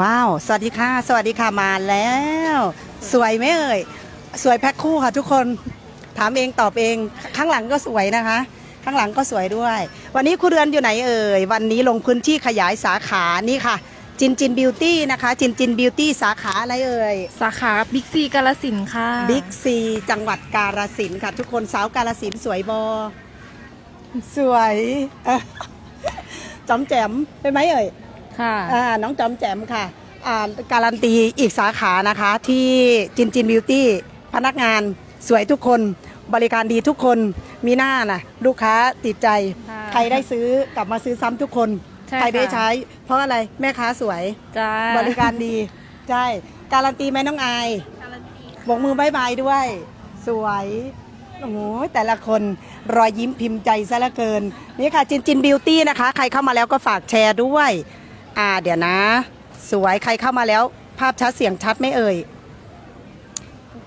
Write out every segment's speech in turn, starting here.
ว้าว สวัสดีค่ะ สวัสดีค่ะมาแล้ว สวยไหมเอ่ย สวยแพ็คคู่ค่ะทุกคน ถามเองตอบเอง ข้างหลังก็สวยนะคะ ข้างหลังก็สวยด้วย วันนี้ครูเรือนอยู่ไหนเอ่ย วันนี้ลงพื้นที่ขยายสาขา นี่ค่ะ จินจินบิวตี้นะคะ จินจินบิวตี้สาขาอะไรเอ่ย สาขาบิ๊กซีกาลสินธุ์ค่ะ บิ๊กซีจังหวัดกาฬสินธุ์ค่ะ ทุกคนสาวกาฬสินธุ์สวยบอ สวยเอ่อจอมแจมเป็นไหมเอ่ย ค่ะอ่าน้องจอมแจมค่ะอ่าการันตีอีกสาขานะคะที่จินจินบิวตี้พนักงานสวยทุกคนบริการดีทุกคนมีหน้านะลูกค้าติดใจ ค่ะใครได้ซื้อกลับมาซื้อซ้ำทุกคน ใช่ใครได้ค่ะใช้ เพราะอะไรแม่ค้าสวย จ้า บริการดี ใช่ การันตีไหมน้องอายบอกมือบายบายด้วย สวยโอ้โหแต่ละคนรอยยิ้มพิมพ์ใจซะเหลือเกิน นี่ค่ะจินจินบิวตี้นะคะ ใครเข้ามาแล้วก็ฝากแชร์ด้วย อ่าเดี๋ยวนะ สวยใครเข้ามาแล้ว ภาพชัดเสียงชัดไหม่เอ่ย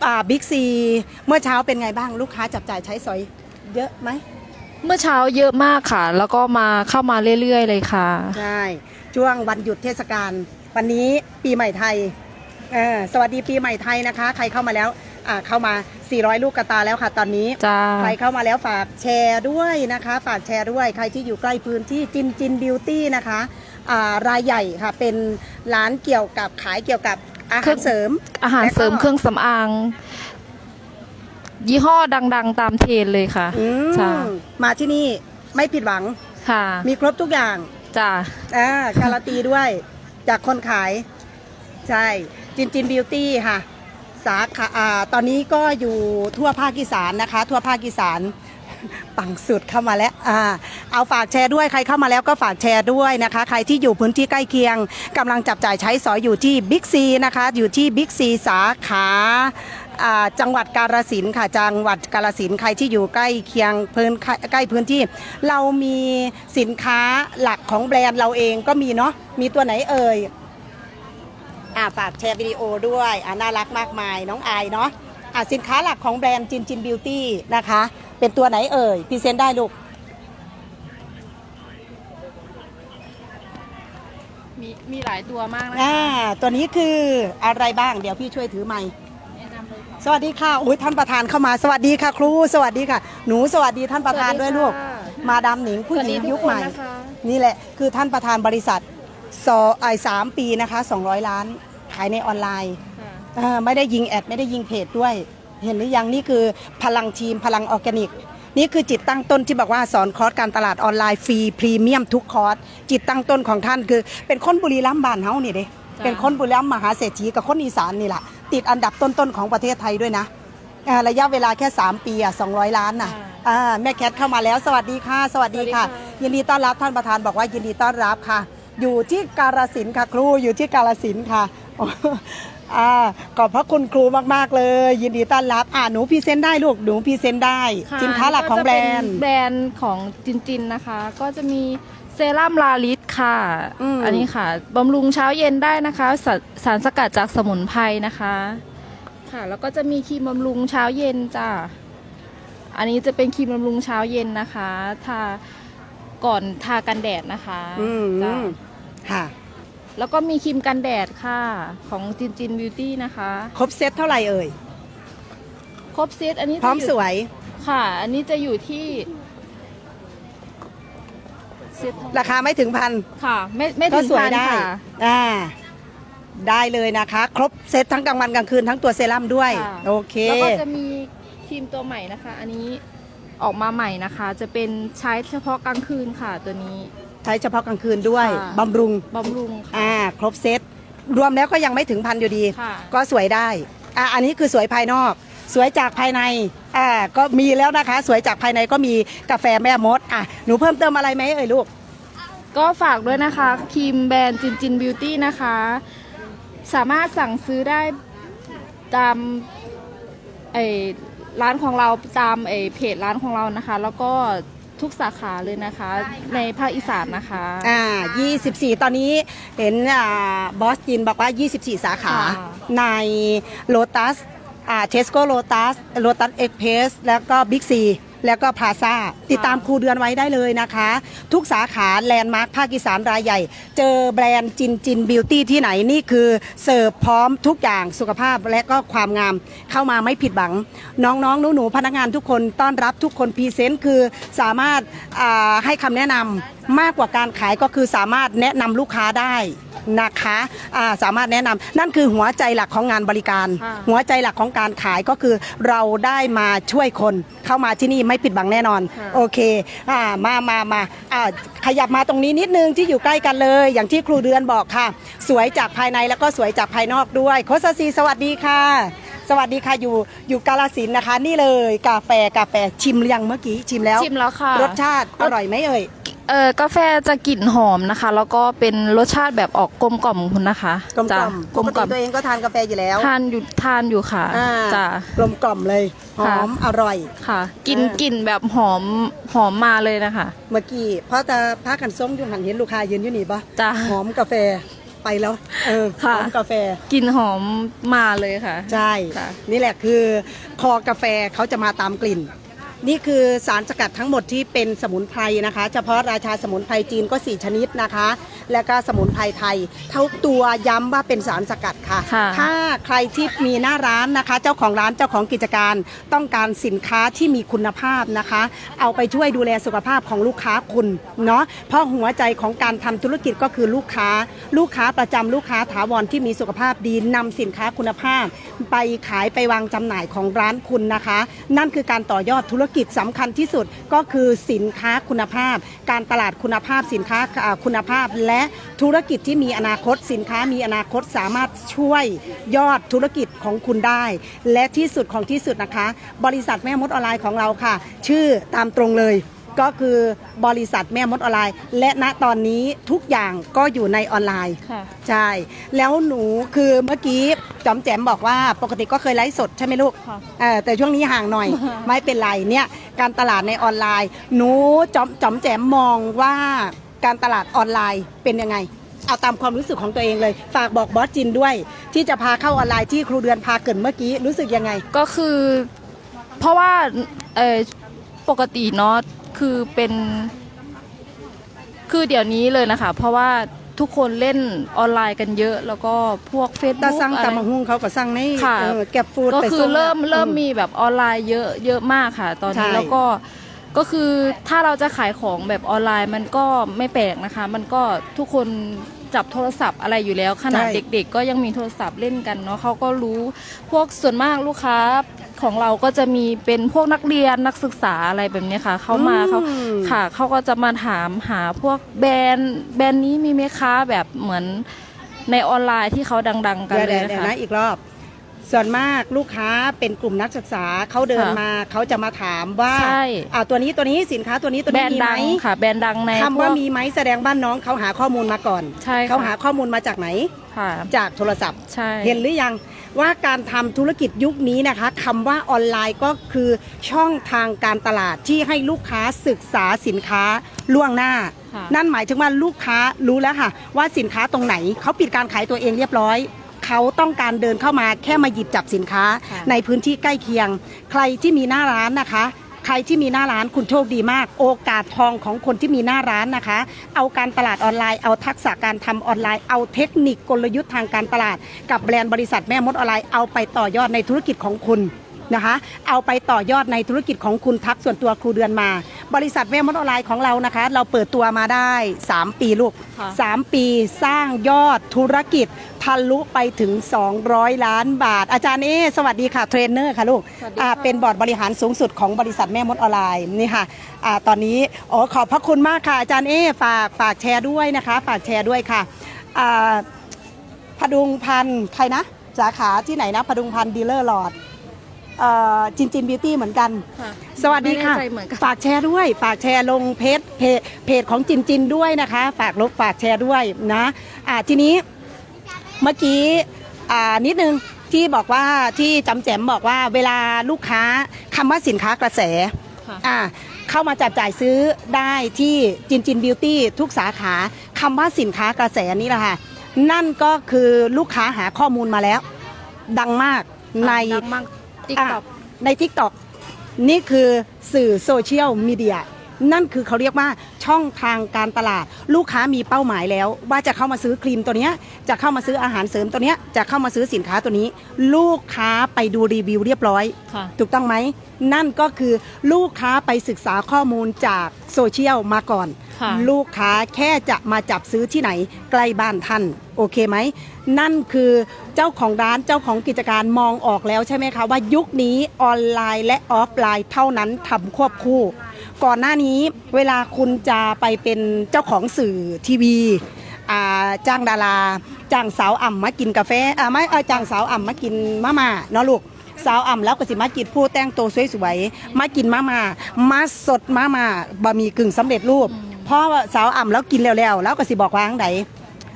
อ่าบิ๊กซีเมื่อเช้าเป็นไงบ้างลูกค้าจับจ่ายใช้สอยเยอะไหมเมื่อเช้าเยอะมากค่ะ แล้วก็มาเข้ามาเรื่อยๆเลยค่ะ ใช่ช่วงวันหยุดเทศกาลวันนี้ปีใหม่ไทยเออสวัสดีปีใหม่ไทยนะคะ ใครเข้ามาแล้วอ่าเข้ามา 400 ลูกกระตาแล้วค่ะ ตอนนี้จ้า ใครเข้ามาแล้วฝากแชร์ด้วยนะคะ ฝากแชร์ด้วยใครที่อยู่ใกล้พื้นที่จินจินบิวตี้นะคะอ่า รายใหญ่ค่ะ เป็นร้านเกี่ยวกับขายเกี่ยวกับอาเครื่หารองเสริม อาหารเสริมแล้วก็เครื่องสำอาง ยี่ห้อดัง ๆ ตามเทรนด์เลยค่ะอืมจ้ามาที่นี่ไม่ผิดหวัง ค่ะมีครบทุกอย่างจ้าอ่าการันตีด้วย จากคนขาย ใช่ จินจินบิวตี้ค่ะ สาขาอ่าตอนนี้ก็อยู่ทั่วภาคอีสานนะคะ ทั่วภาคอีสาน ปังสุดเข้ามาแล้วอ่าเอาฝากแชร์ด้วยใครเข้ามาแล้วก็ฝากแชร์ด้วยนะคะ ใครที่อยู่พื้นที่ใกล้เคียงกำลังจับจ่ายใช้สอยอยู่ที่บิ๊กซีนะคะ อยู่ที่บิ๊กซีสาขาจังหวัดกาฬสินค่ะจังหวัดกาฬสินใครที่อยู่ใกล้เคียงพื้นใกล้พื้นที่ เรามีสินค้าหลักของแบรนด์เราเองก็มีเนาะมีตัวไหนเอ่ยอ่าฝากแชร์วิดีโอด้วยอ่าน่ารักมากมายน้องอายเนาะ สินค้าหลักของแบรนด์จินจินบิวตี้นะคะ เป็นตัวไหนเอ่ยพรีเซนต์ได้ลูก มีมีหลายตัวมากนะอ่าคะตัวนี้คืออะไรบ้าง เดี๋ยวพี่ช่วยถือไมค์แนะนำเลยค่ะ สวัสดีค่ะอุ้ยท่านประธานเข้ามา สวัสดีค่ะครู สวัสดีค่ะ หนูสวัสดีท่านประธานด้วยลูกมาดามหนิงผู้หญิงยุคใหม่นี่แหละคือท่านประธานบริษัทสอไอสามปีนะคะ 200 ล้านขายในออนไลน์ ค่ะอ่าไม่ได้ยิงแอดไม่ได้ยิงเพจด้วย เห็นหรือยังนี่คือพลังทีมพลังออร์แกนิก นี่คือจิตตั้งต้นที่บอกว่าสอนคอร์สการตลาดออนไลน์ฟรีพรีเมียมทุกคอร์สจิตตั้งต้นของท่านคือ เป็นคนบุรีรัมย์บ้านเฮานี่เด้จ้ะ เป็นคนบุรีรัมย์มหาเศรษฐีกับคนอีสานนี่แหละติดอันดับต้นๆของประเทศไทยด้วยนะอ่าระยะเวลาแค่ 3 ปีอะ200 ล้านน่ะ อ่าแม่แคทเข้ามาแล้วสวัสดีค่ะ สวัสดีค่ะ สวัสดีค่ะ ยินดีต้อนรับท่านประธานบอกว่ายินดีต้อนรับค่ะ อยู่ที่กาลสินธุ์ค่ะครูอยู่ที่กาลสินธุ์ค่ะอ่าขอบพระคุณครูมาก ๆ เลย ยินดีต้อนรับอ่าหนูพรีเซนต์ได้ลูกหนูพรีเซนต์ได้ค่ะสินค้าหลักของแบรนด์ ก็จะเป็แบรนด์ของจินจินนะคะ ก็จะมีเซรั่มลาลิสค่ะอืมอันนี้ค่ะบำรุงเช้าเย็นได้นะคะสาสารสกัดจากสมุนไพรนะคะ ค่ะ แล้วก็จะมีครีมบำรุงเช้าเย็นจ้าอันนี้จะเป็นครีมบำรุงเช้าเย็นนะคะ ทาก่อนทากันแดดนะคะอืมจ้ะค่ะ แล้วก็มีครีมกันแดดค่ะของจินจินบิวตี้นะคะ ครบเซตเท่าไหร่เอ่ย ครบเซตอันนี้พร้อมจะสยู่วย ค่ะ อันนี้จะอยู่ที่เซตเท่าไหร่ราคาไม่ถึงพันค่ะ ไม่ไม่ก็ถึงสวยพันได้ค่ะอ่าได้เลยนะคะ ครบเซตทั้งกลางวันกลางคืนทั้งตัวเซรั่มด้วย ค่ะโอเค แล้วก็จะมีครีมตัวใหม่นะคะ อันนี้ออกมาใหม่นะคะ จะเป็นใช้เฉพาะกลางคืนค่ะตัวนี้ใช้เฉพาะกลางคืนด้วยค่ะ บำรุงบำรุงค่ะ อ่าครบเซตรวมแล้วก็ยังไม่ถึงพันอยู่ดี ค่ะ ก็สวยได้อ่าอันนี้คือสวยภายนอก สวยจากภายในอ่าก็มีแล้วนะคะ สวยจากภายในก็มีกาแฟแม่มดอะหนูเพิ่มเติมอะไรไหมเอ่ยลูก ก็ฝากด้วยนะคะครีมแบรนด์จินจินบิวตี้นะคะ สามารถสั่งซื้อได้ตามไอร้านของเราตามไอเพจร้านของเรานะคะ แล้วก็ ทุกสาขาเลยนะคะ ในภาคอีสานนะคะ อ่า24 ตอนนี้เห็นอ่าบอสจินบอกว่า 24 สาขาค่ะ ในโ o ตัสอ่าเทสโก้โ o ตัสโ o ตัสเอ็กเพสแล้วก็บิ๊กซี แล้วก็พาซาติดตามครูเดือนไว้ได้เลยนะคะ ทุกสาขาแลนด์มาร์คภาคอีสานรายใหญ่ เจอแบรนด์จินจินบิวตี้ที่ไหนนี่คือเสิร์ฟพร้อมทุกอย่างสุขภาพและก็ความงามเข้ามาไม่ผิดหวัง น้องๆหนูๆพนักงานทุกคนต้อนรับทุกคนพรีเซนต์คือสามารถอ่าให้คำแนะนำ มากกว่าการขายก็คือสามารถแนะนำลูกค้าได้นะคะอ่าสามารถแนะนำนั่นคือหัวใจหลักของงานบริการ ค่ะ หัวใจหลักของการขายก็คือเราได้มาช่วยคน เข้ามาที่นี่ไม่ปิดบังแน่นอน ค่ะ โอเคอ่ามามามาอ่าขยับมาตรงนี้นิดนึงที่อยู่ใกล้กันเลย อย่างที่ครูเดือนบอกค่ะ สวยจากภายในแล้วก็สวยจากภายนอกด้วยโคชซีสวัสดีค่ะ สวัสดีค่ะอยู่อยู่กาลสินธุ์นะคะ นี่เลยกาแฟกาแฟชิมหรือยังเมื่อกี้ชิมแล้วชิมแล้วค่ะ รสชาติอร่อยไหมเอ่ย เออกาแฟจะกลิ่นหอมนะคะ แล้วก็เป็นรสชาติแบบออกกลมกล่อมคุณนะคะกลมกจ้ะล่อมกปลมกกล่ติอมตัวเองก็ทานกาแฟอยู่แล้วทานอยู่ทานอยู่ค่ะอ่าจ้ะ กลมกล่อมเลยหอค่ะ มอร่อย ค่ะกลิ่นอ่ากลิ่นแบบหอมหอมมาเลยนะคะ เมื่อกี้เพราะแต่พากันส้มอยู่หันเห็นลูกค้ายืนอยู่นี่ปะจ้ะหอมกาแฟไปแล้วเออหค่ะ อมกาแฟ กลิ่นหอมมาเลยค่ะ ใช่ ค่ะนี่แหละคือคอกาแฟเขาจะมาตามกลิ่น นี่คือสารสกัดทั้งหมดที่เป็นสมุนไพรนะคะ เฉพาะราชาสมุนไพรจีนก็ 4 ชนิดนะคะ แล้วก็สมุนไพรไทยทุกตัวย้ำว่าเป็นสารสกัดค่ะค่ะ ถ้าใครที่มีหน้าร้านนะคะ เจ้าของร้านเจ้าของกิจการต้องการสินค้าที่มีคุณภาพนะคะ เอาไปช่วยดูแลสุขภาพของลูกค้าคุณเนาะเพราะหัวใจของการทำธุรกิจก็คือลูกค้า ลูกค้าประจำลูกค้าถาวรที่มีสุขภาพดีนำสินค้าคุณภาพ ไปขายไปวางจำหน่ายของร้านคุณนะคะ นั่นคือการต่อยอดธุรกิจสำคัญที่สุดก็คือสินค้าคุณภาพ การตลาดคุณภาพสินค้าอ่าคุณภาพ และธุรกิจที่มีอนาคต สินค้ามีอนาคตสามารถช่วยยอดธุรกิจของคุณได้ และที่สุดของที่สุดนะคะ บริษัทแม่มดออนไลน์ของเราค่ะ ชื่อตามตรงเลย ก็คือบริษัทแม่มดออนไลน์ และณตอนนี้ทุกอย่างก็อยู่ในออนไลน์ ค่ะ ใช่ แล้วหนูคือเมื่อกี้จอมแจมบอกว่าปกติก็เคยไลฟ์สดใช่ไหมลูกค่ะ เออแต่ช่วงนี้ห่างหน่อย ไม่เป็นไรเนี่ยการตลาดในออนไลน์ หนูจอมจอมแจมมองว่าการตลาดออนไลน์เป็นยังไง เอาตามความรู้สึกของตัวเองเลย ฝากบอกบอสจินด้วย ที่จะพาเข้าออนไลน์ที่ครูเดือนพาเกรินเมื่อกี้รู้สึกยังไง ก็คือ เพราะว่าเออปกติเนาะ คือเป็นคือเดี๋ยวนี้เลยนะคะ เพราะว่าทุกคนเล่นออนไลน์กันเยอะ แล้วก็พวกเฟซตาบุ๊กสั่งอะไร ตามะฮุงเขาก็สั่งในค่ะ เออแก็บฟูดก็ไปคืส่องเริ่มอะเริ่มอืมีแบบออนไลน์เยอะเยอะมากค่ะ ตอนนี้ใช่แล้วก็ก็คือถ้าเราจะขายของแบบออนไลน์มันก็ไม่แปลกนะคะ มันก็ทุกคน จับโทรศัพท์อะไรอยู่แล้ว ขนาดใช่ เด็กๆ ก็ยังมีโทรศัพท์เล่นกันเนาะเขาก็รู้พวกส่วนมากลูกค้าของเราก็จะมีเป็นพวกนักเรียนนักศึกษาอะไรแบบเนี้ยค่ะเขามาเขา อืม ค่ะเขาก็จะมาถามหาพวกแบรนด์แบรนด์นี้มีไหมคะแบบเหมือนในออนไลน์ที่เขาดัง ๆ กันเดี๋ยวเลยเดี๋ยวนะเดี๋ยวคะนะอีกรอบ ส่วนมากลูกค้าเป็นกลุ่มนักศึกษาเขาเดินค่ะมาเขาจะมาถามว่าใช่ อ่าตัวนี้ตัวนี้สินค้าตัวนี้ตัวแบรนี้นมีด์ไหมดังค่ะ แบรนด์ดังในคำว่าพก มีไหมแสดงบ้านน้องเขาหาข้อมูลมาก่อนใช่ค่ะ เขาหาข้อมูลมาจากไหน ค่ะจากโทรศัพท์ ใช่ เห็นหรือยังว่าการทำธุรกิจยุคนี้นะคะคำว่าออนไลน์ก็คือช่องทางการตลาดที่ให้ลูกค้าศึกษาสินค้าล่วงหน้า ค่ะ นั่นหมายถึงว่าลูกค้ารู้แล้วค่ะ ว่าสินค้าตรงไหนเขาปิดการขายตัวเองเรียบร้อย เขาต้องการเดินเข้ามาแค่มาหยิบจับสินค้าค่ะในพื้นที่ใกล้เคียง ใครที่มีหน้าร้านนะคะ ใครที่มีหน้าร้านคุณโชคดีมาก โอกาสทองของคนที่มีหน้าร้านนะคะ เอาการตลาดออนไลน์เอาทักษะการทำออนไลน์เอาเทคนิคกลยุทธ์ทางการตลาด กับแบรนด์บริษัทแม่มดออนไลน์เอาไปต่อยอดในธุรกิจของคุณ นะคะ เอาไปต่อยอดในธุรกิจของคุณทักส่วนตัวครูเดือนมา บริษัทแม่มดออนไลน์ของเรานะคะ เราเปิดตัวมาได้ 3 ปีลูกค่ะ3ปีสร้างยอดธุรกิจทะลุไปถึง 200 ล้านบาท อาจารย์เอสวัสดีค่ะเทรนเนอร์ค่ะลูกสวัสดีอ่าค่ะเป็นบอร์ดบริหารสูงสุดของบริษัทแม่มดออนไลน์นี่ค่ะอ่าตอนนี้อ๋อขอบพระคุณมากค่ะอาจารย์เอฝากฝากแชร์ด้วยนะคะ ฝากแชร์ด้วยค่ะอ่าพดุงพันธ์ใครนะสาขาที่ไหนนะพดุงพันธ์ดีลเลอร์หลอด จินจินบิวตี้เหมือนกัน ค่ะสวัสดีค่ะ ไม่แน่ใจเหมือนกัน ฝากแชร์ด้วย ฝากแชร์ลงเพจเพจเพจของจินจินด้วยนะคะ ฝากลบฝากแชร์ด้วยนะอ่าทีนี้เมื่อกี้อ่านิดนึงที่บอกว่าที่จำแจมบอกว่าเวลาลูกค้าคำว่าสินค้ากระแส ค่ะ อ่าเข้ามาจับจ่ายซื้อได้ที่จินจินบิวตี้ทุกสาขาคำว่าสินค้ากระแสนี่แหละค่ะ นั่นก็คือลูกค้าหาข้อมูลมาแล้ว ดังมากในดังมาก ติ๊กต็อกใน t ิ k t o k นี่คือสื่อโซเชียลมีเดีย นั่นคือเขาเรียกว่าช่องทางการตลาด ลูกค้ามีเป้าหมายแล้ว ว่าจะเข้ามาซื้อครีมตัวเนี้ยจะเข้ามาซื้ออาหารเสริมตัวเนี้ยจะเข้ามาซื้อสินค้าตัวนี้ ลูกค้าไปดูรีวิวเรียบร้อย ค่ะ ถูกต้องไหม นั่นก็คือลูกค้าไปศึกษาข้อมูลจากโซเชียลมาก่อน ค่ะ ลูกค้าแค่จะมาจับซื้อที่ไหนใกล้บ้านท่าน โอเคไหม นั่นคือเจ้าของร้านเจ้าของกิจการมองออกแล้วใช่ไหมคะ ว่ายุคนี้ออนไลน์และออฟไลน์เท่านั้นทำควบคู่ ก่อนหน้านี้เวลาคุณจะไปเป็นเจ้าของสื่อทีวีอ่าจ้างดาราจ้างสาวอ่ำมากินกาแฟอ่าไม่เออจ้างสาวอ่ำมากินมาม่าเนาะลูกสาวอ่ำแล้วก็สิมากินผู้แต่งตัวสวยๆมากินมามามาสดมามาบะหมี่กึ่งสำเร็จรูปเพราะว่าสาวอ่ำแล้วกินแล้วๆแล้วก็สิบอกว่าทางไหน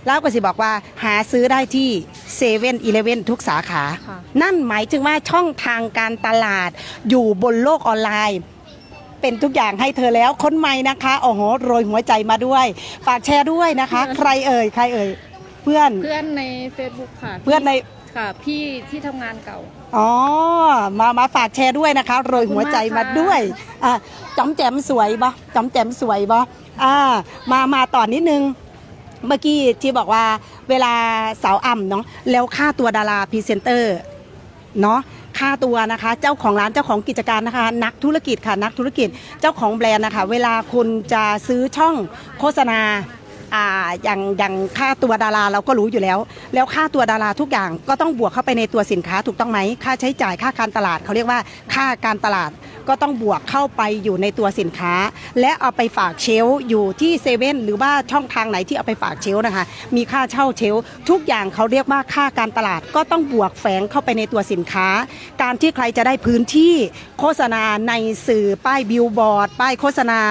แล้วก็สิบอกว่าหาซื้อได้ที่เซเว่นอีเลเว่นทุกสาขาค่ะนั่นหมายถึงว่าช่องทางการตลาดอยู่บนโลกออนไลน์ เป็นทุกอย่างให้เธอแล้วคนใหม่นะคะโอ้โหโรยหัวใจมาด้วย ฝากแชร์ด้วยนะคะ ใครเอ่ยใครเอ่ยเพื่อน เพื่อนใน Facebook ค่ะเพื่อนใน ค่ะ พี่ที่ทำงานเก่า อ๋อ มา มาฝากแชร์ด้วยนะคะโรยหัวใจมาด้วยอะจอมแจมสวยปะจอมแจมสวยปะอ่า มา มาต่อนิดนึง เมื่อกี้ที่บอกว่าเวลาสาวอ่ำเนาะ แล้วค่าตัวดาราพรีเซนเตอร์เนาะ ค่าตัวนะคะ เจ้าของร้านเจ้าของกิจการนะคะ นักธุรกิจค่ะนักธุรกิจเจ้าของแบรนด์นะคะ เวลาคุณจะซื้อช่องโฆษณาอ่าอย่างอย่างค่าตัวดาราเราก็รู้อยู่แล้ว แล้วค่าตัวดาราทุกอย่างก็ต้องบวกเข้าไปในตัวสินค้าถูกต้องไหมค่าใช้จ่ายค่าการตลาดเขาเรียกว่าค่าการตลาด ก็ต้องบวกเข้าไปอยู่ในตัวสินค้า และเอาไปฝากเชล์อยู่ที่เซเว่นหรือว่าช่องทางไหนที่เอาไปฝากเชล์นะคะ มีค่าเช่าเชล์ทุกอย่างเขาเรียกว่าค่าการตลาด ก็ต้องบวกแฝงเข้าไปในตัวสินค้า การที่ใครจะได้พื้นที่โฆษณาในสื่อป้ายบิลบอร์ดป้ายโฆษณา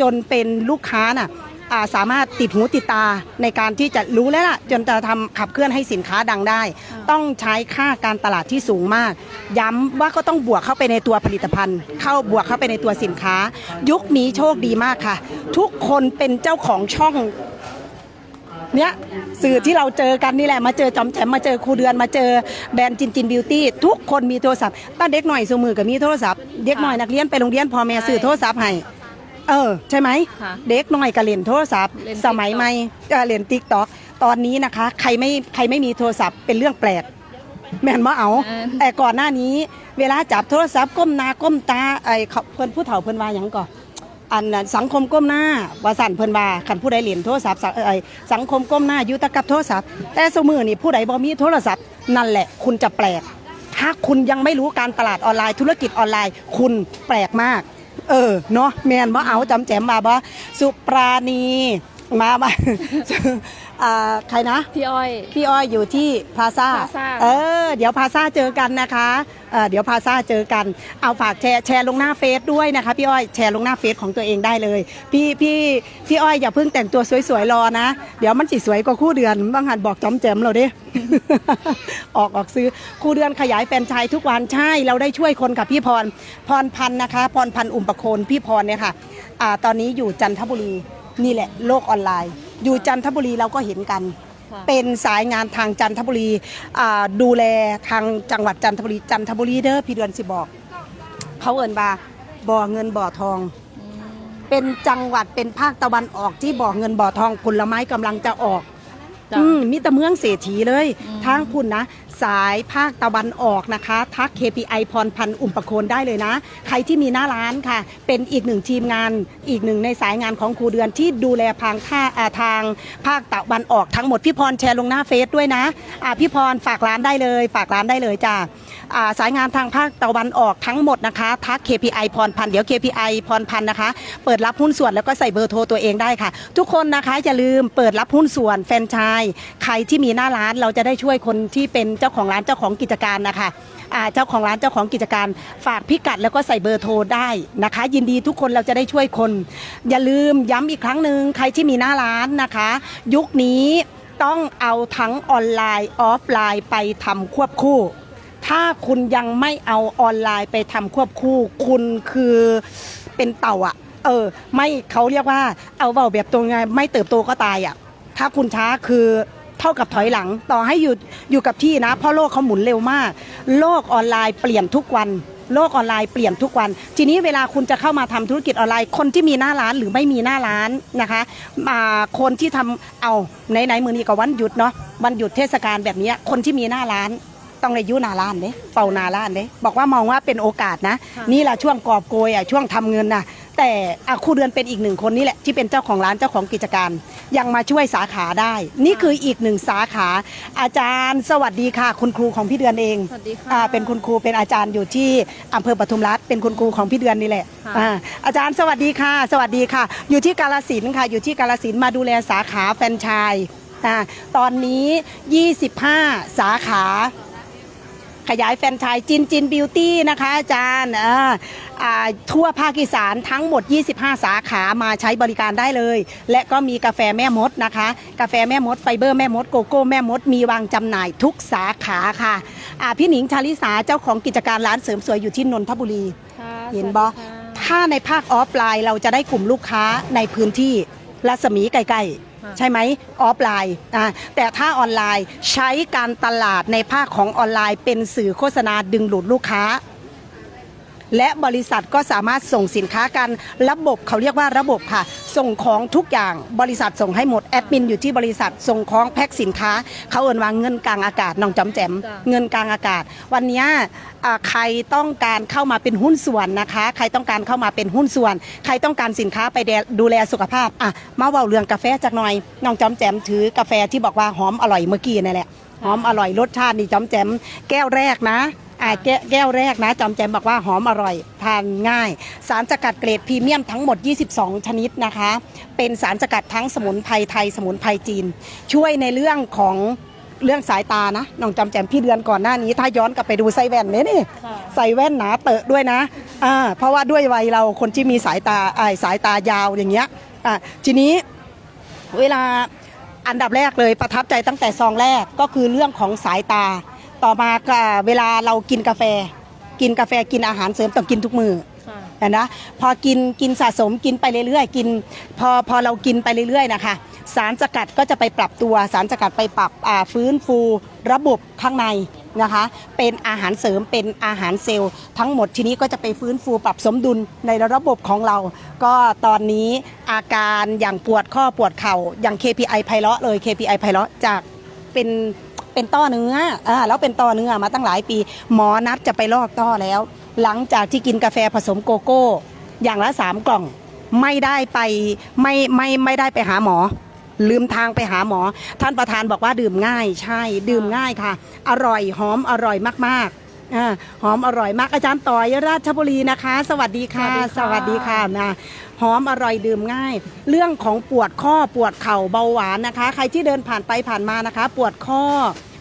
จนเป็นลูกค้าน่ะอ่า สามารถติดหูติดตาในการที่จะรู้แล้วล่ะจนจะทำขับเคลื่อนให้สินค้าดังได้ ต้องใช้ค่าการตลาดที่สูงมาก ย้ำว่าก็ต้องบวกเข้าไปในตัวผลิตภัณฑ์ เข้าบวกเข้าไปในตัวสินค้า ยุคนี้โชคดีมากค่ะ ทุกคนเป็นเจ้าของช่องเนี้ยสื่อที่เราเจอกันนี่แหละมาเจอจอมแจมมาเจอครูเดือนมาเจอแบรนด์จินจินบิวตี้ทุกคนมีโทรศัพท์ตั้งเด็กหน่อยสมือกับมีโทรศัพท์เด็กหน่อยนักเรียนไปโรงเรียนพ่อแม่ซื้อโทรศัพท์ให้ เออ ใช่ไหม ค่ะเด็กน้อยก็เล่นโทรศัพท์ เล่นสมัย TikTok ใหม่เอ่อเล่นติ๊กต็อกตอนนี้นะคะ ใครไม่ใครไม่มีโทรศัพท์เป็นเรื่องแปลก แม่นมาเอาเออแต่ก่อนหน้านี้ เวลาจับโทรศัพท์ก้มหน้าก้มตาไอ้เขาเพิ่นผู้เฒ่าเพิ่นว่าหยังก่อนอันนั้นสังคมก้มหน้าว่าสั่นเพิ่นว่าคันผู้ใดเล่นโทรศัพท์สังเอ้ยสังคมก้มหน้าอยู่แตะกับโทรศัพท์ แต่สมือนี่ผู้ใดบ่มีโทรศัพท์นั่นแหละ คุณจะแปลก ถ้าคุณยังไม่รู้การตลาดออนไลน์ธุรกิจออนไลน์ คุณแปลกมาก เออเนาะแมนบ่เอาจำแจมมาบ่สุปราณีมาบ่ อ่าใครนะ พี่อ้อย พี่อ้อยอยู่ที่พาซา Plaza เออ เดี๋ยวพาซาเจอกันนะคะเออเดี๋ยวพาซาเจอกัน เอาฝากแชร์แชร์ลงหน้าเฟซด้วยนะคะพี่อ้อย แชร์ลงหน้าเฟซของตัวเองได้เลย พี่พี่พี่อ้อยอย่าเพิ่งแต่งตัวสวยๆรอนะ เดี๋ยวมันสิสวยกว่าคู่เดือน บางหันบอกจอมแจมเราเด้ออกออกซื้อคู่เดือนขยายแฟรนไชายทุกวันใช่ เราได้ช่วยคนค่ะพี่พร พรพันธ์นะคะ พรพันธ์อุมประโคนพี่พรเนี่ยค่ะอ่าตอนนี้อยู่จันทบุรีนี่แหละโลกออนไลน์ อยู่จันทบุรีเราก็เห็นกันค่ะเป็นสายงานทางจันทบุรีอ่าดูแลทางจังหวัดจันทบุรีจันทบุรีเด้อพี่เดือนสิบอกเขาเอินบาบ่อเงินบ่อทอง เป็นจังหวัดเป็นภาคตะวันออกที่บ่อเงินบ่อทองผลไม้กำลังจะออกจ้ะอืมมีแต่เมืองเศรษฐีเลยอืมทางคุณนะ สายภาคตะวันออกนะคะ ทัก KPI พรพันธ์อุ่มประโคนได้เลยนะ ใครที่มีหน้าร้านค่ะ เป็นอีกหนึ่งทีมงานอีกหนึ่งในสายงานของครูเดือนที่ดูแลทางค่าทางภาคตะวันออกทั้งหมดพี่พรแชร์ลงหน้าเฟซด้วยนะอ่าพี่พรฝากร้านได้เลย ฝากร้านได้เลยจ้าสายงานทางภาคตะวันออกทั้งหมดนะคะทัก KPI พรพันธ์เดี๋ยว KPI พรพันธ์นะคะ เปิดรับหุ้นส่วนแล้วก็ใส่เบอร์โทรตัวเองได้ค่ะ ทุกคนนะคะอย่าลืมเปิดรับหุ้นส่วนแฟนชส์ใครที่มีหน้าร้านเราจะได้ช่วยคนที่เป็นเจ้า้าของร้านเจ้าของกิจการนะคะเจ้าของร้านเจ้าของกิจการฝากพิกัดแล้วก็ใส่เบอร์โทรได้นะคะ ยินดีทุกคนเราจะได้ช่วยคน อย่าลืมย้ำอีกครั้งหนึ่งใครที่มีหน้าร้านนะคะ ยุคนี้ต้องเอาทั้งออนไลน์ออฟไลน์ไปทำควบคู่ ถ้าคุณยังไม่เอาออนไลน์ไปทำควบคู่ คุณคือเป็นเต่าอะเออไม่เขาเรียกว่าเอาเบาแบบตัวไงไม่เติบโตก็ตายอะถ้าคุณช้าคือ ท่ากับถอยหลัง ต่อให้อยู่อยู่กับที่นะ เพราะโลกเขาหมุนเร็วมาก โลกออนไลน์เปลี่ยนทุกวันโลกออนไลน์เปลี่ยนทุกวัน ทีนี้เวลาคุณจะเข้ามาทำธุรกิจออนไลน์ คนที่มีหน้าร้านหรือไม่มีหน้าร้านนะคะมาคนที่ทำเอาในไหนๆมือนี้ก็วันหยุดเนาะวันหยุดเทศกาลแบบเนี้ยคนที่มีหน้าร้านต้องในยุหนาร้านเด้เฝ้าหนาร้านเด้บอกว่ามองว่าเป็นโอกาสนะค่ะนี่แหละช่วงกอบโกยอะช่วงทำเงินนะ แต่อะครูเดือนเป็นอีกหนึ่งคนนี่แหละที่เป็นเจ้าของร้านเจ้าของกิจการ ยังมาช่วยสาขาได้ นี่คืออีกหนึ่งสาขา อาจารย์สวัสดีค่ะ คุณครูของพี่เดือนเองสวัสดีค่ะอ่าเป็นคุณครูเป็นอาจารย์อยู่ที่อำเภอปทุมรัฐเป็นคุณครูของพี่เดือนนี่แหละค่ะ อ่าอาจารย์สวัสดีค่ะ สวัสดีค่ะ อยู่ที่กาลสินธุ์ค่ะ อยู่ที่กาลสินธุ์มาดูแลสาขาแฟรนไชส์อ่าตอนนี้ 25 สาขา ขยายแฟรนไชส์จินจินบิวตี้นะคะอาจารย์อ่าอ่าทั่วภาคอีสานทั้งหมด 25 สาขามาใช้บริการได้เลย และก็มีกาแฟแม่มดนะคะ กาแฟแม่มดไฟเบอร์แม่มดโกโก้แม่มดมีวางจำหน่ายทุกสาขาค่ะอ่าพี่หนิงชาลิสาเจ้าของกิจการร้านเสริมสวยอยู่ที่นนทบุรีค่ะเห็นบอสวัสดีค่ะถ้าในภาคออฟไลน์เราจะได้กลุ่มลูกค้าในพื้นที่รัศมีใกล้ค่ะๆ ใช่ไหมออฟไลน์อ่าแต่ถ้าออนไลน์ใช้การตลาดในภาคของออนไลน์เป็นสื่อโฆษณาดึงดูดลูกค้า และบริษัทก็สามารถส่งสินค้ากันระบบเขาเรียกว่าระบบค่ะ ส่งของทุกอย่างบริษัทส่งให้หมดแอดมินอยู่ที่บริษัทส่งของแพ็คสินค้า เขาเอ่นว่าเงินกลางอากาศน้องจอมแจมจ้ะเงินกลางอากาศ วันเนี้ยอ่าใครต้องการเข้ามาเป็นหุ้นส่วนนะคะ ใครต้องการเข้ามาเป็นหุ้นส่วน ใครต้องการสินค้าไปแดดูแลสุขภาพอะมาเว่าเรื่องกาแฟจากหน่อยน้องจอมแจมถือกาแฟที่บอกว่าหอมอร่อยเมื่อกี้นั่นแหละหอมอร่อยรสชาตินี่จอมแจมแก้วแรกนะ อ่าแก้วแก้วแรกนะ จอมแจมบอกว่าหอมอร่อย ทานง่าย สารสกัดเกรดพรีเมียมทั้งหมด 22 ชนิดนะคะ เป็นสารสกัดทั้งสมุนไพรไทยสมุนไพรจีน ช่วยในเรื่องของเรื่องสายตานะน้องจอมแจมพี่เดือนก่อนหน้านี้ ถ้าย้อนกลับไปดูไซแว่นเนี่ยนี่ค่ะใส่แว่นหนาเตอะด้วยนะอ่าเพราะว่าด้วยวัยเราคนที่มีสายตาไอ้ายสายตายาวอย่างเงี้ยอ่าทีนี้เวลาอันดับแรกเลยประทับใจตั้งแต่ซองแรกก็คือเรื่องของสายตา ต่อมาก็เวลาเรากินกาแฟ กินกาแฟกินอาหารเสริมต้องกินทุกมือค่ะเห็นนะพอกินกินสะสมกินไปเรื่อยๆ กินพอพอเรากินไปเรื่อยๆนะคะ สารสกัดก็จะไปปรับตัวสารสกัดไปปรับอ่าฟื้นฟูระบบข้างในนะคะ เป็นอาหารเสริมเป็นอาหารเซลล์ ทั้งหมดทีนี้ก็จะไปฟื้นฟูปรับสมดุลในระบบของเรา ก็ตอนนี้อาการอย่างปวดข้อปวดเข่าอย่าง KPI ไพเราะเลย KPI ไพเราะจากเป็น เป็นต้อเนื้ออ่าแล้วเป็นต้อเนื้อมาตั้งหลายปี หมอนัดจะไปลอกต้อแล้ว หลังจากที่กินกาแฟผสมโกโก้ อย่างละสามกล่องไม่ได้ไปไม่ไม่ไม่ได้ไปหาหมอ ลืมทางไปหาหมอ ท่านประธานบอกว่าดื่มง่ายใช่ดื่มง่ายค่ะ อร่อยหอมอร่อยมากๆอาหอมอร่อยมากอาจารย์ต่อยราชบุรีนะคะ สวัสดีค่ะ สวัสดีค่ะนะหอมอร่อยดื่มง่าย เรื่องของปวดข้อปวดเข่าเบาหวานนะคะ ใครที่เดินผ่านไปผ่านมานะคะ ปวดข้อ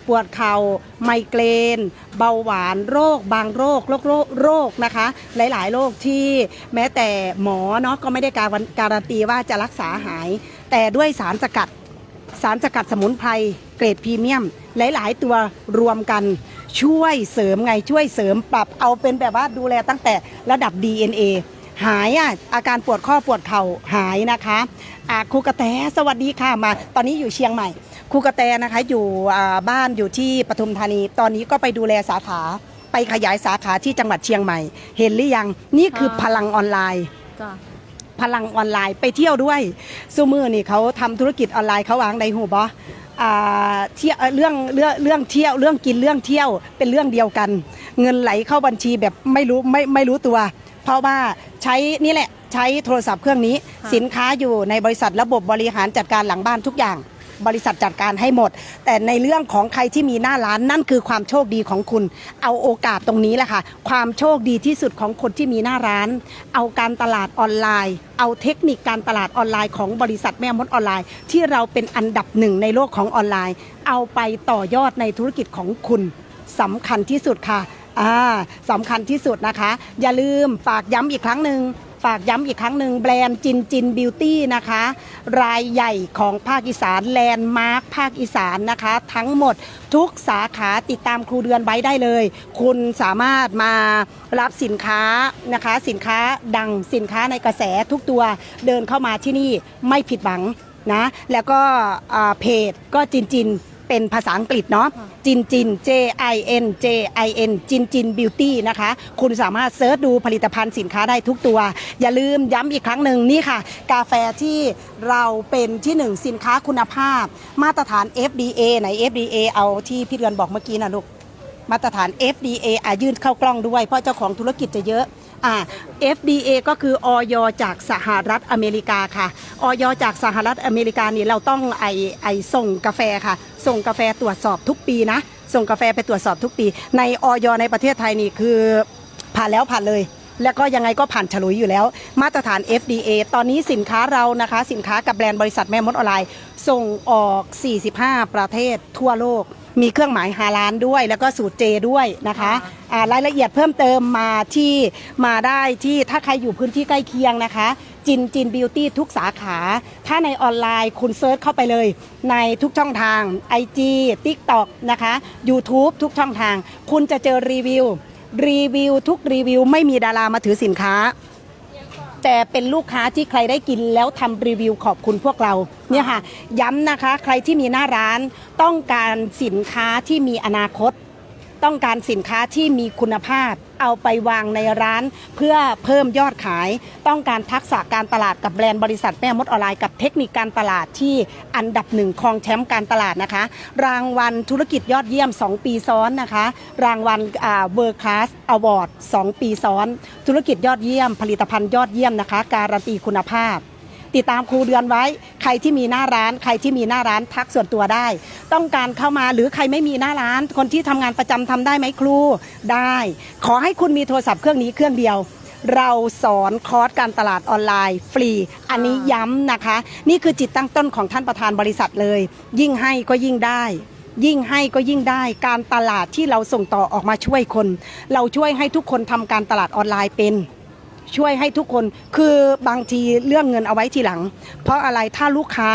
ปวดเข่าไมเกรน เบาหวานโรค บางโรคโรคโรคโรคนะคะ หลายๆ โรคที่แม้แต่หมอเนาะก็ไม่ได้การันการันตีว่าจะรักษาหาย แต่ด้วยสารสกัดสารสกัดสมุนไพรเกรดพรีเมียม หลาย ๆ ตัวรวมกันช่วยเสริมไงช่วยเสริมปรับเอาเป็นแบบว่าดูแลตั้งแต่ระดับ DNA หายอะอาการปวดข้อปวดเข่าหายนะคะอาครูกระแตสวัสดีค่ะมา ตอนนี้อยู่เชียงใหม่ ครูกระแตนะคะอยู่อ่าบ้านอยู่ที่ปทุมธานี ตอนนี้ก็ไปดูแลสาขา ไปขยายสาขาที่จังหวัดเชียงใหม่ เห็นหรือยังนี่คือค่ะพลังออนไลน์จ้ะพลังออนไลน์ไปเที่ยวด้วยซูมือนี่เขาทำธุรกิจออนไลน์เขาวางในหูบออ่าเที่ยวเอ่อเรื่องเรื่องเรื่องเที่ยวเรื่องกินเรื่องเที่ยวเป็นเรื่องเดียวกัน เงินไหลเข้าบัญชีแบบไม่รู้ไม่ไม่รู้ตัว เพราะว่าใช้นี่แหละใช้โทรศัพท์เครื่องนี้ค่ะสินค้าอยู่ในบริษัทระบบบริหารจัดการหลังบ้านทุกอย่าง บริษัทจัดการให้หมด แต่ในเรื่องของใครที่มีหน้าร้านนั่นคือความโชคดีของคุณ เอาโอกาสตรงนี้แหละค่ะ ความโชคดีที่สุดของคนที่มีหน้าร้าน เอาการตลาดออนไลน์ เอาเทคนิคการตลาดออนไลน์ของบริษัทแม่มดออนไลน์ ที่เราเป็นอันดับหนึ่งในโลกของออนไลน์ เอาไปต่อยอดในธุรกิจของคุณสำคัญที่สุดค่ะอ่าสำคัญที่สุดนะคะ อย่าลืมฝากย้ำอีกครั้งหนึ่ง ฝากย้ำอีกครั้งหนึ่งแบรนด์จินจินบิวตี้นะคะ รายใหญ่ของภาคอีสานแลนด์มาร์คภาคอีสานนะคะ ทั้งหมดทุกสาขาติดตามครูเดือนไว้ได้เลย คุณสามารถมารับสินค้านะคะ สินค้าดังสินค้าในกระแสทุกตัวเดินเข้ามาที่นี่ไม่ผิดหวังนะ แล้วก็เพจก็จินจิน เป็นภาษาอังกฤษเนาะจินจิน J I N J I N จินจินบิวตี้นะคะ คุณสามารถเซิร์ชดูผลิตภัณฑ์สินค้าได้ทุกตัว อย่าลืมย้ำอีกครั้งหนึ่งนี่ค่ะ กาแฟที่เราเป็นที่หนึ่งสินค้าคุณภาพ มาตรฐาน FDA ไหน FDA เอาที่พี่เรือนบอกเมื่อกี้นะลูกมาตรฐาน FDA อะยื่นเข้ากล้องด้วย เพราะเจ้าของธุรกิจจะเยอะ อ่า FDA ก็คือออยจากสหรัฐอเมริกาค่ะออยจากสหรัฐอเมริกานี่เราต้องไอไอส่งกาแฟค่ะ ส่งกาแฟตรวจสอบทุกปีนะ ส่งกาแฟไปตรวจสอบทุกปี ในออยในประเทศไทยนี่คือผ่านแล้วผ่านเลย แล้วก็ยังไงก็ผ่านฉลุยอยู่แล้ว มาตรฐาน FDA ตอนนี้สินค้าเรานะคะ สินค้ากับแบรนด์บริษัทแม่มดออนไลน์ ส่งออก 45 ประเทศทั่วโลก มีเครื่องหมายฮาลานด้วย แล้วก็สูตรเจด้วยนะคะอ่ารายละเอียดเพิ่มเติมมาที่มาได้ที่ถ้าใครอยู่พื้นที่ใกล้เคียงนะคะ จินจินบิวตี้ทุกสาขา ถ้าในออนไลน์คุณเซิร์ชเข้าไปเลย ในทุกช่องทาง IG TikTok นะคะ YouTube ทุกช่องทาง คุณจะเจอรีวิวรีวิวทุกรีวิวไม่มีดารามาถือสินค้า แต่เป็นลูกค้าที่ใครได้กินแล้วทำรีวิวขอบคุณพวกเราเนี่ยค่ะ ย้ำนะคะ ใครที่มีหน้าร้านต้องการสินค้าที่มีอนาคต ต้องการสินค้าที่มีคุณภาพ เอาไปวางในร้าน เพื่อเพิ่มยอดขาย ต้องการทักษะการตลาดกับแบรนด์บริษัทแม่มดออนไลน์กับเทคนิคการตลาดที่อันดับหนึ่งครองแชมป์การตลาดนะคะ รางวัลธุรกิจยอดเยี่ยม 2 ปีซ้อนนะคะ รางวัลเวิร์คคลาสอวอร์ด2ปีซ้อน ธุรกิจยอดเยี่ยม ผลิตภัณฑ์ยอดเยี่ยมนะคะ การันตีคุณภาพ ติดตามครูเดือนไว้ ใครที่มีหน้าร้าน ใครที่มีหน้าร้านทักส่วนตัวได้ ต้องการเข้ามาหรือใครไม่มีหน้าร้าน คนที่ทำงานประจำทำได้ไหมครูได้ ขอให้คุณมีโทรศัพท์เครื่องนี้เครื่องเดียวเราสอนคอร์สการตลาดออนไลน์ฟรี อันนี้ย้ำนะคะ นี่คือจิตตั้งต้นของท่านประธานบริษัทเลย ยิ่งให้ก็ยิ่งได้ ยิ่งให้ก็ยิ่งได้ การตลาดที่เราส่งต่อออกมาช่วยคน เราช่วยให้ทุกคนทำการตลาดออนไลน์เป็น ช่วยให้ทุกคนคือบางทีเรื่องเงินเอาไว้ทีหลัง เพราะอะไรถ้าลูกค้า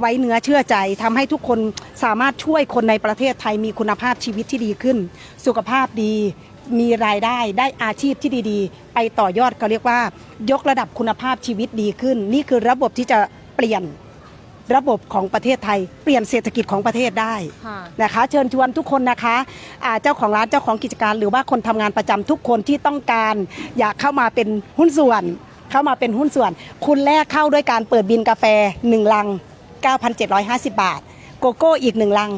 ไว้เนื้อเชื่อใจทำให้ทุกคนสามารถช่วยคนในประเทศไทยมีคุณภาพชีวิตที่ดีขึ้น สุขภาพดีมีรายได้ได้อาชีพที่ดีๆ ไปต่อยอดก็เรียกว่า ยกระดับคุณภาพชีวิตดีขึ้น นี่คือระบบที่จะเปลี่ยน ระบบของประเทศไทย เปลี่ยนเศรษฐกิจของประเทศได้ค่ะนะคะ เชิญชวนทุกคนนะคะอ่าเจ้าของร้านเจ้าของกิจการ หรือว่าคนทำงานประจำทุกคนที่ต้องการ อยากเข้ามาเป็นหุ้นส่วน เข้ามาเป็นหุ้นส่วน คุณแลกเข้าด้วยการเปิดบินกาแฟ 1 ลัง 9,750 บาท โกโก้อีก 1 ลัง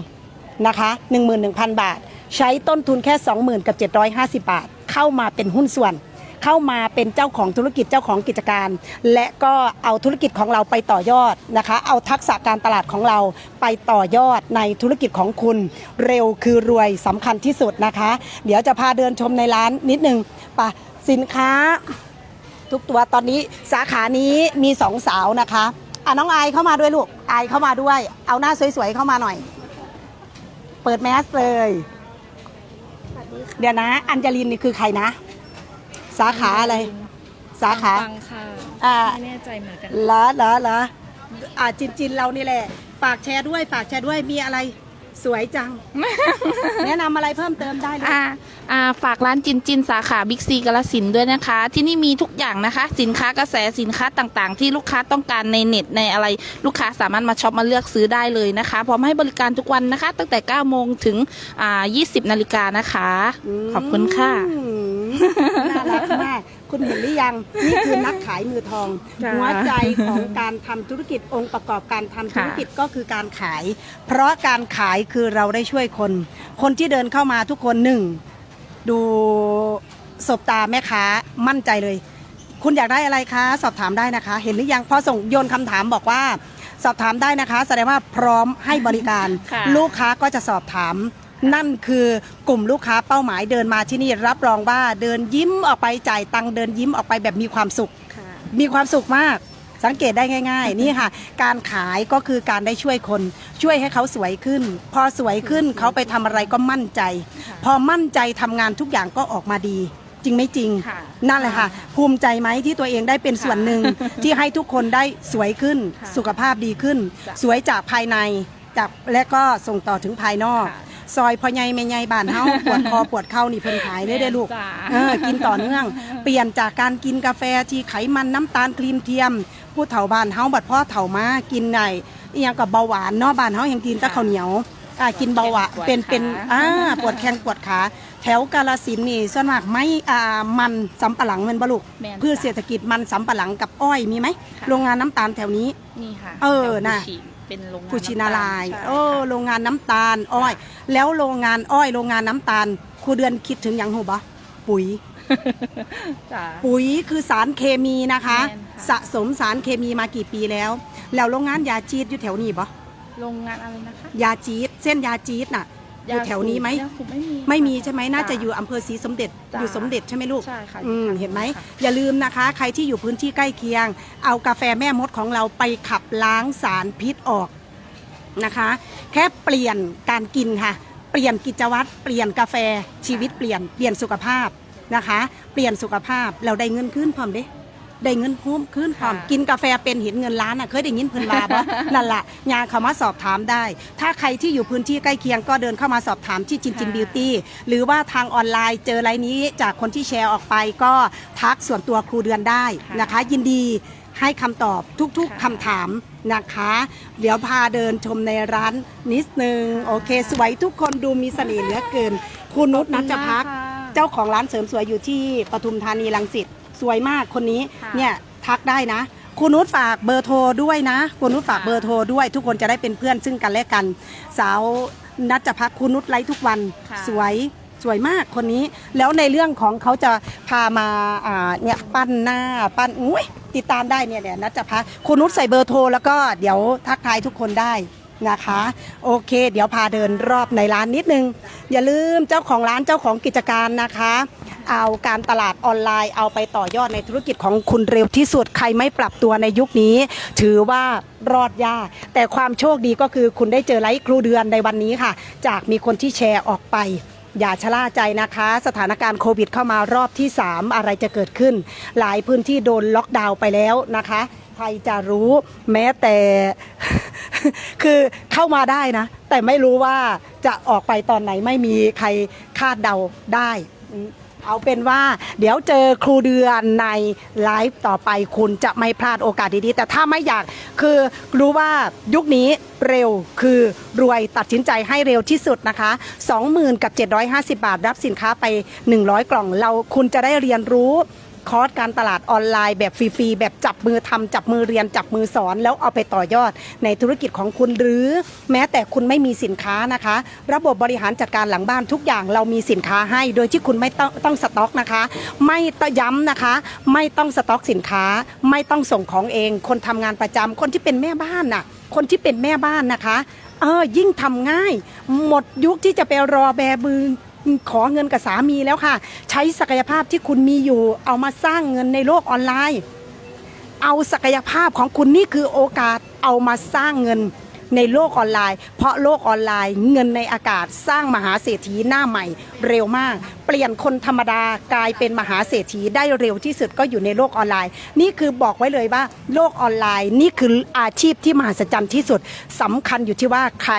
นะคะ11,000 บาท ใช้ต้นทุนแค่ 20,000กับ750 บาท เข้ามาเป็นหุ้นส่วน เข้ามาเป็นเจ้าของธุรกิจเจ้าของกิจการ และก็เอาธุรกิจของเราไปต่อยอดนะคะ เอาทักษะการตลาดของเราไปต่อยอดในธุรกิจของคุณ เร็วคือรวยสำคัญที่สุดนะคะ เดี๋ยวจะพาเดินชมในร้านนิดนึงปะสินค้า ทุกตัวตอนนี้สาขานี้มีสองสาวนะคะอะน้องไอายเข้ามาด้วยลูกไอายเข้ามาด้วย เอาหน้าสวยๆเข้ามาหน่อย เปิดแมสเลย เดี๋ยวนะ อัญจลินนี่คือใครนะ สาขาอะไร สาขาฟังค่ะอ่าไม่แน่ใจเหมือนกันเหรอเหรอเหรออ่าจินจินเรานี่แหละ ฝากแชร์ด้วย ฝากแชร์ด้วยมีอะไรสวยจัง แนะนำอะไรเพิ่มเติมได้เลย อ่าอ่าฝากร้านจินจินสาขาบิ๊กซีกาลสินธุ์ด้วยนะคะ ที่นี่มีทุกอย่างนะคะ สินค้ากระแสสินค้าต่างๆ ที่ลูกค้าต้องการในเน็ตในอะไรลูกค้าสามารถมาช็อปมาเลือกซื้อได้เลยนะคะพร้อมให้บริการทุกวันนะคะ ตั้งแต่9โมงถึงอ่า20นาฬิกานะคะ ขอบคุณค่ะ อืม น่ารักมาก คุณเห็นหรือยัง นี่คือนักขายมือทองค่ะหัวใจของการทำธุรกิจองค์ประกอบการทำธุรค่ะกิจก็คือการขาย เพราะการขายคือเราได้ช่วยคน คนที่เดินเข้ามาทุกคนหนึ่ง ดูสบตาแม่ค้ามั่นใจเลย คุณอยากได้อะไรคะสอบถามได้นะคะ เห็นหรือยังพอส่งโยนคำถามบอกว่า สอบถามได้นะคะ แสดงว่าพร้อมให้บริการ ค่ะ ลูกค้าก็จะสอบถาม นั่นคือกลุ่มลูกค้าเป้าหมายเดินมาที่นี่รับรองว่าเดินยิ้มออกไปจ่ายตังค์เดินยิ้มออกไปแบบมีความสุขมีความสุขมาก สังเกตได้ง่าย ๆ นี่ค่ะ การขายก็คือการได้ช่วยคน ช่วยให้เขาสวยขึ้น พอสวยขึ้นเขาไปทำอะไรก็มั่นใจ พอมั่นใจทำงานทุกอย่างก็ออกมาดี จริงไม่จริง ค่ะ นั่นแหละค่ะ ภูมิใจไหมที่ตัวเองได้เป็นส่วนหนึ่ง ที่ให้ทุกคนได้สวยขึ้น ค่ะสุขภาพดีขึ้น จ้ะสวยจากภายในจากและก็ส่งต่อถึงภายนอก ค่ะ ซอยพอใหญ่แม่ใหญ่บ้านเฮาปวดคอปวดเข่านี่เพิ่นขายได้ได้อลูกจ้ะเออกินต่อเนื่อง เปลี่ยนจากการกินกาแฟที่ไขมันน้ำตาลครีมเทียม ผู้เฒ่าบ้านเฮาบัดพ่อเฒ่ามากินได้อีหยังกับเบาหวานเนาะบ้านเฮายังกินแต่ข้าวเหนียวอ่ากินเบาหวานปวดเป็นเป็นขาอ่าปวดแข้งปวดขา แถวกาลสินธุ์นี่ส่วนมากไม่อ่ามันสำปะหลังแมันบลูกแม่นพืชค่ะเศรษฐกิจมันสำปะหลังกับอ้อยมีไหมค่ะโรงงานน้ำตาลแถวนี้นี่ค่ะเออแถวน่ะกุชิ เป็นโรงงานกุชินาลายำตลใช่โอ้ค่ะโรงงานน้ำตาลอ้อย แล้วโรงงานอ้อย โรงงานน้ำตาลครูเดือนคิดถึงอย่างหูบะปุ๋ย จ้ะ ปุ๋ยคือสารเคมีนะคะ แม่นค่ะ สะสมสารเคมีมากี่ปีแล้ว แล้วโรงงานยาจีดอยู่แถวนี้ปะโรงงานอะไรนะคะ ยาจีดเส้นยาจีดน่ะ อยู่แถวนี้ไหม ยาสูบไม่มีไม่มีใช่ไหมน่าจะจ้อยู่อำเภอศรีสมเด็จจ้ะอยู่สมเด็จใช่ไหมลูกใช่ค่ะอืมอยู่ทางเห็นไหมค่ะ อย่าลืมนะคะ ใครที่อยู่พื้นที่ใกล้เคียง เอากาแฟแม่มดของเราไปขับล้างสารพิษออกนะคะ แค่เปลี่ยนการกินค่ะ เปลี่ยนกิจวัตรเปลี่ยนกาแฟชีวิตเปลี่ยนเปลี่ยนสุขภาพนะคะ เปลี่ยนสุขภาพเราได้เงินขึ้นพร้อมเด้ ได้เงินพุ่มขึ้นพร้อมค่ะกินกาแฟเป็นเห็นเงินล้านอะเคยได้ยินเพิ่นลาบ่นั่นละงานเขามาสอบถามได้ ถ้าใครที่อยู่พื้นที่ใกล้เคียงก็เดินเข้ามาสอบถามที่จินจินบิวตี้หรือว่าทางออนไลน์เจอไรนี้จากคนที่แชร์ออกไปก็ทักส่วนตัวครูเดือนได้นะคะ ยินดีให้คำตอบทุกๆคำถามนะคะ เดี๋ยวพาเดินชมในร้านนิดนึง โอเค สวยทุกคนดูมีเสน่ห์เหลือเกิน คุณนุชนัชพักขอบคุณมากค่ะเจ้าของร้านเสริมสวยอยู่ที่ปทุมธานีรังสิต สวยมากคนนี้ค่ะเนี่ยทักได้นะคุณนุชฝากเบอร์โทรด้วยนะคุณนุชฝากค่ะ เบอร์โทรด้วย ทุกคนจะได้เป็นเพื่อนซึ่งกันและกัน สาวนัจพักคุณนุชไลฟ์ทุกวัน ค่ะสวยสวยมากคนนี้ แล้วในเรื่องของเขาจะพามาอ่าเนี่ยปั้นหน้าปั้นอุ้ยติดตามได้เนี่ยเนี่ยนัจพักคุณนุชใส่เบอร์โทรแล้วก็เดี๋ยวทักทายทุกคนได้ นะคะ โอเค เดี๋ยวพาเดินรอบในร้านนิดนึง อย่าลืมเจ้าของร้านเจ้าของกิจการนะคะ เอาการตลาดออนไลน์เอาไปต่อยอดในธุรกิจของคุณเร็วที่สุดใครไม่ปรับตัวในยุคนี้ ถือว่ารอดยากแต่ความโชคดีก็คือคุณได้เจอไลฟ์ครูเดือนในวันนี้ค่ะ จากมีคนที่แชร์ออกไปอย่าชะล่าใจนะคะ สถานการณ์โควิดเข้ามารอบที่ 3 อะไรจะเกิดขึ้น หลายพื้นที่โดนล็อกดาวน์ไปแล้วนะคะ ใครจะรู้แม้แต่ คือเข้ามาได้นะ แต่ไม่รู้ว่าจะออกไปตอนไหนไม่มีใครคาดเดาได้ เอาเป็นว่า เดี๋ยวเจอครูเดือนในไลฟ์ต่อไปคุณจะไม่พลาดโอกาสดีๆ แต่ถ้าไม่อยากคือรู้ว่ายุคนี้เร็วคือรวยตัดสินใจให้เร็วที่สุดนะคะ 20,000 กับ 750 บาท รับสินค้าไป 100 กล่องเราคุณจะได้เรียนรู้ คอร์สการตลาดออนไลน์แบบฟรีๆ แบบจับมือทำจับมือเรียนจับมือสอน แล้วเอาไปต่อยอดในธุรกิจของคุณหรือแม้แต่คุณไม่มีสินค้านะคะ ระบบบริหารจัดการหลังบ้านทุกอย่างเรามีสินค้าให้ โดยที่คุณไม่ต้องต้องสต็อกนะคะ ไม่ต้องย้ำนะคะ ไม่ต้องสต็อกสินค้า ไม่ต้องส่งของเอง คนทำงานประจำคนที่เป็นแม่บ้านน่ะคนที่เป็นแม่บ้านนะคะเออยิ่งทำง่าย หมดยุคที่จะไปรอแบบือ ขอเงินกับสามีแล้วค่ะ ใช้ศักยภาพที่คุณมีอยู่ เอามาสร้างเงินในโลกออนไลน์ เอาศักยภาพของคุณนี่คือโอกาสเอามาสร้างเงิน ในโลกออนไลน์ เพราะโลกออนไลน์ เงินในอากาศสร้างมหาเศรษฐีหน้าใหม่ เร็วมาก เปลี่ยนคนธรรมดากลายเป็นมหาเศรษฐีได้เร็วที่สุดก็อยู่ในโลกออนไลน์ นี่คือบอกไว้เลยว่า โลกออนไลน์นี่คืออาชีพที่มหัศจรรย์ที่สุดสำคัญอยู่ที่ว่าใคร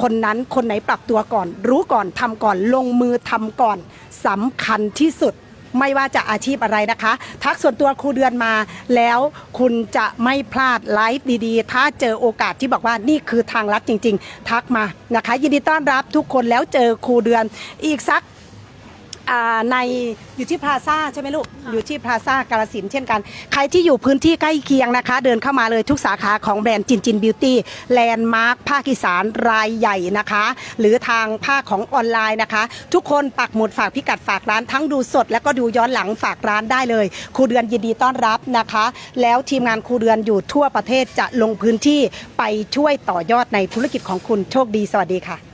คนนั้นคนไหนปรับตัวก่อน รู้ก่อนทำก่อนลงมือทำก่อนสำคัญที่สุด ไม่ว่าจะอาชีพอะไรนะคะ ทักส่วนตัวครูเดือนมาแล้วคุณจะไม่พลาดไลฟ์ดีๆ ถ้าเจอโอกาสที่บอกว่านี่คือทางลัดจริง ๆ ทักมานะคะ ยินดีต้อนรับทุกคนแล้วเจอครูเดือนอีกสัก ในอยู่ที่พลาซ่าใช่ไหมลูก อยู่ที่พลาซ่ากาลสินธุ์เช่นกัน ใครที่อยู่พื้นที่ใกล้เคียงนะคะ เดินเข้ามาเลยทุกสาขาของแบรนด์จินจินบิวตี้แลนด์มาร์คภาคอีสานรายใหญ่นะคะ หรือทางภาคของออนไลน์นะคะ ทุกคนปักหมุดฝากพิกัดฝากร้านทั้งดูสด แล้วก็ดูย้อนหลังฝากร้านได้เลยครูเดือนยินดีต้อนรับนะคะ แล้วทีมงานครูเดือนอยู่ทั่วประเทศจะลงพื้นที่ไปช่วยต่อยอดในธุรกิจของคุณโชคดีสวัสดีค่ะ